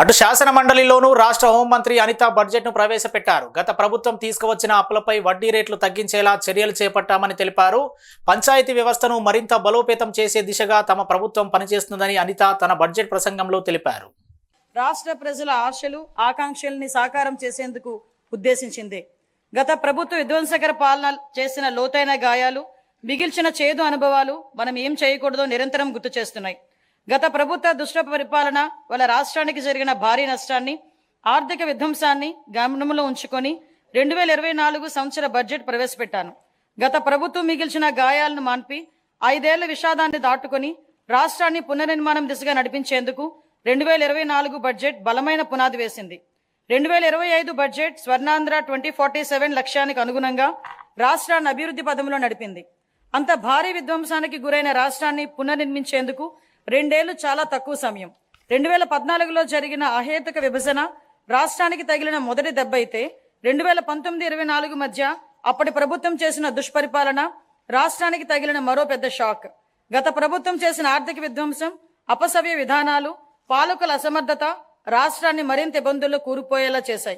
అటు శాసన మండలిలోనూ రాష్ట్ర హోంమంత్రి అనిత బడ్జెట్ను ప్రవేశపెట్టారు. గత ప్రభుత్వం తీసుకువచ్చిన అప్పులపై వడ్డీ రేట్లు తగ్గించేలా చర్యలు చేపట్టామని తెలిపారు. పంచాయతీ వ్యవస్థను మరింత బలోపేతం చేసే దిశగా తమ ప్రభుత్వం పనిచేస్తుందని అనిత తన బడ్జెట్ ప్రసంగంలో తెలిపారు. రాష్ట్ర ప్రజల ఆశలు ఆకాంక్షల్ని సాకారం చేసేందుకు ఉద్దేశించింది. గత ప్రభుత్వ విధ్వంసకర పాలన చేసిన లోతైన గాయాలు మిగిల్చిన చేదు అనుభవాలు మనం ఏం చేయకూడదో నిరంతరం గుర్తు చేస్తున్నాయి. గత ప్రభుత్వ దుష్ట పరిపాలన వాళ్ళ రాష్ట్రానికి జరిగిన భారీ నష్టాన్ని ఆర్థిక విధ్వంసాన్ని గమనంలో ఉంచుకొని రెండు వేల ఇరవై నాలుగు సంవత్సర బడ్జెట్ ప్రవేశపెట్టాను. గత ప్రభుత్వం మిగిల్చిన గాయాలను మాన్పి ఐదేళ్ళ విషాదాన్ని దాటుకొని రాష్ట్రాన్ని పునర్నిర్మాణం దిశగా నడిపించేందుకు రెండు వేల ఇరవై నాలుగు బడ్జెట్ బలమైన పునాది వేసింది. రెండు వేల ఇరవై ఐదు budget Swarnandhra twenty forty seven లక్ష్యానికి అనుగుణంగా రాష్ట్రాన్ని అభివృద్ధి పదంలో నడిపింది. అంత భారీ విధ్వంసానికి గురైన రాష్ట్రాన్ని పునర్నిర్మించేందుకు రెండేళ్ళు చాలా తక్కువ సమయం. రెండు వేల పద్నాలుగులో జరిగిన అహేతుక విభజన రాష్ట్రానికి తగిలిన మొదటి దెబ్బ అయితే రెండు వేల పంతొమ్మిది ఇరవై నాలుగు మధ్య అప్పటి ప్రభుత్వం చేసిన దుష్పరిపాలన రాష్ట్రానికి తగిలిన మరో పెద్ద షాక్. గత ప్రభుత్వం చేసిన ఆర్థిక విధ్వంసం అపసవ్య విధానాలు పాలకుల అసమర్థత రాష్ట్రాన్ని మరింత ఇబ్బందుల్లో కూరుకుపోయేలా చేశాయి.